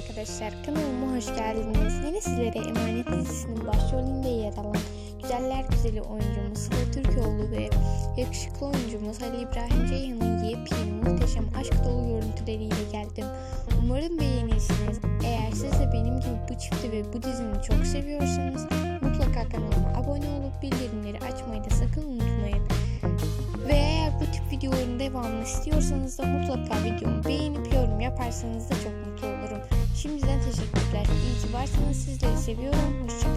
arkadaşlar kanalıma hoş geldiniz. Yine sizlere Emanet dizisinin başrolünde yer alan Güzeller Güzeli oyuncumuz Sıla Türkoğlu ve yakışıklı oyuncumuz Ali İbrahim Ceyhan'ın yepyeni muhteşem aşk dolu görüntüleriyle geldim. Umarım beğenirsiniz. Eğer siz de benim gibi bu çifti ve bu dizini çok seviyorsanız mutlaka kanalıma abone olup bildirimleri açmayı da sakın unutmayın. Ve eğer bu tip videoların devamını istiyorsanız da mutlaka videomu beğenip yorum yaparsanız da çok varsınız. Sizleri seviyorum. Hoşçakalın.